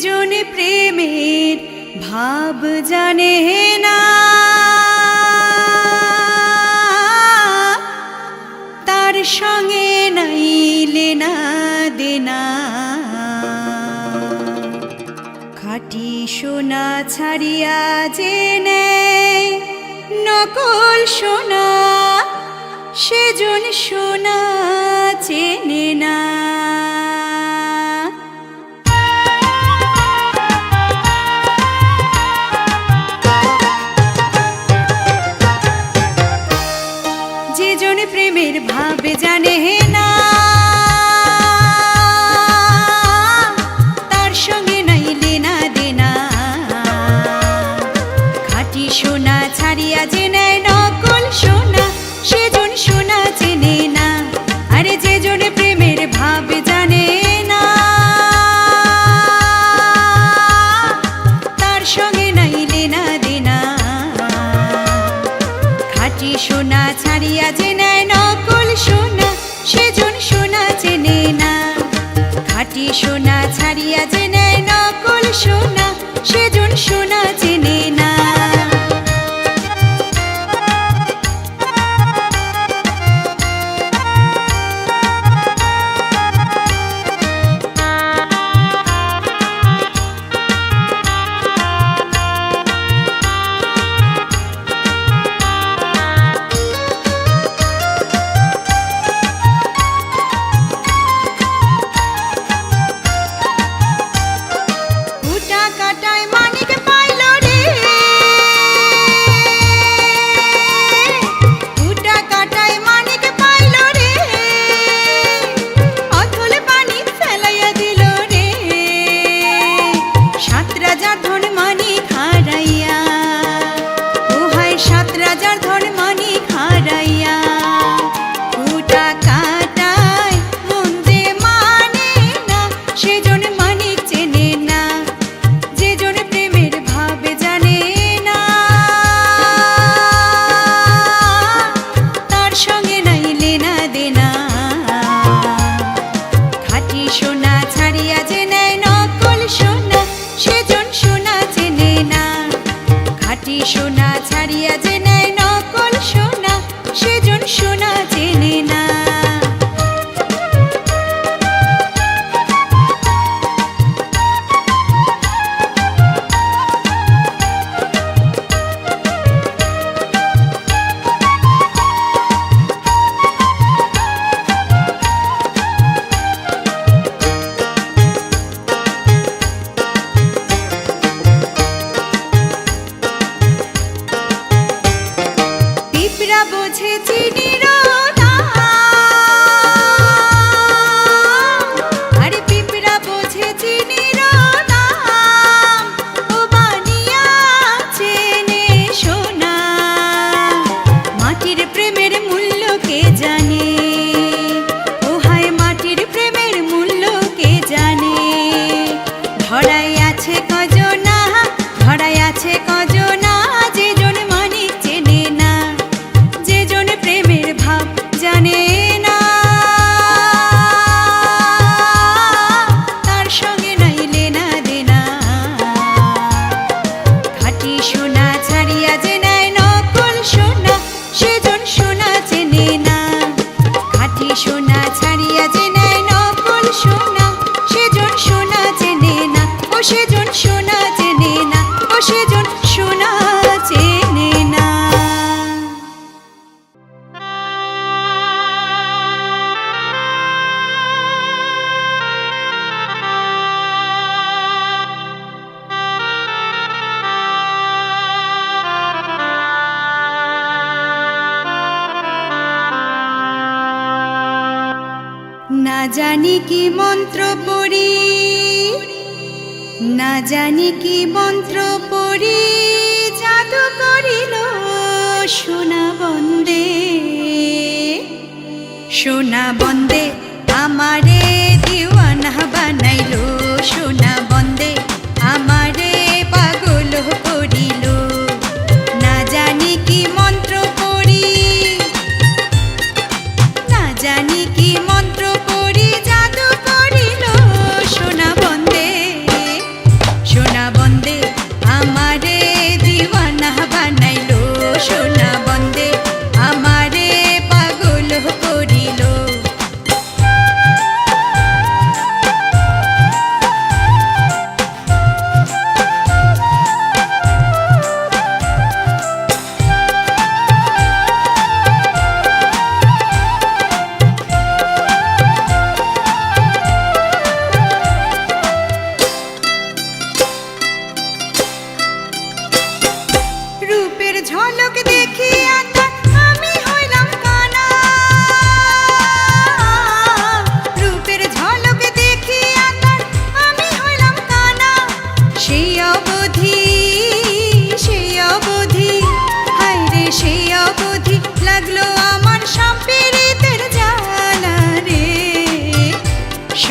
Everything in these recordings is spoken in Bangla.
সৃজন প্রেমের ভাব জানে না। তার সঙ্গে নাইলে না দেনা। খাটি সোনা ছাড়িয়া যে নকল সোনা সেজন সোনা চেনে না। খাঁটি সোনা, ছাড়িয়া যে নেয় নকল সোনা, সেজন সোনা চেনে না। খাঁটি সোনা, ছাড়িয়া যে নেয় নকল সোনা, সেজন সোনা চেনে না। María. সোনা বন্দে আমারে দিওয়ানা বানাইলো সোনা।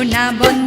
সোনা বন্দে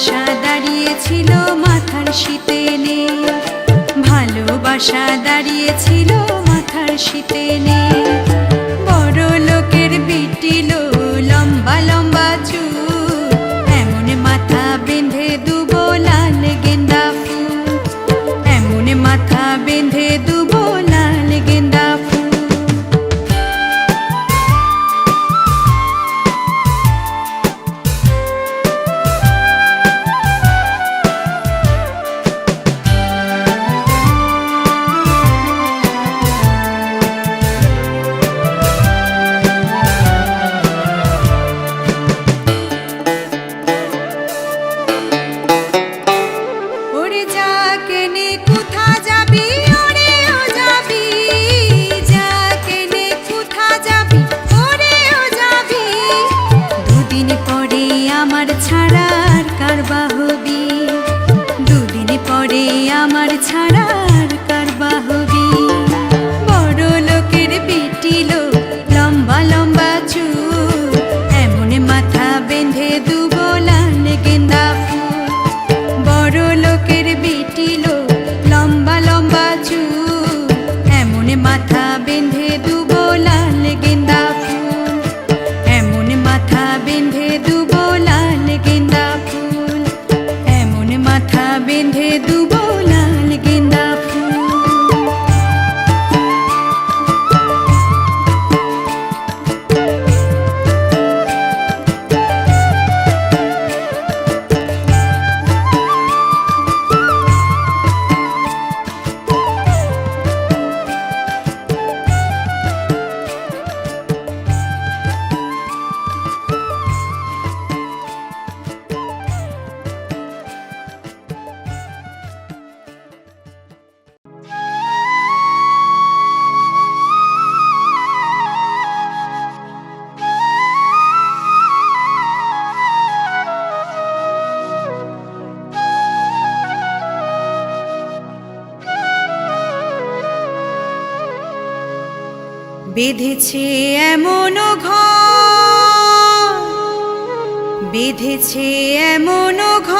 ভালোবাসা দাঁড়িয়েছিল মাথার শীতে নে ভালোবাসা দাঁড়িয়েছিল মাথার শীতে নেই বেঁধেছে এমন ঘর বেঁধেছে এমন ঘর।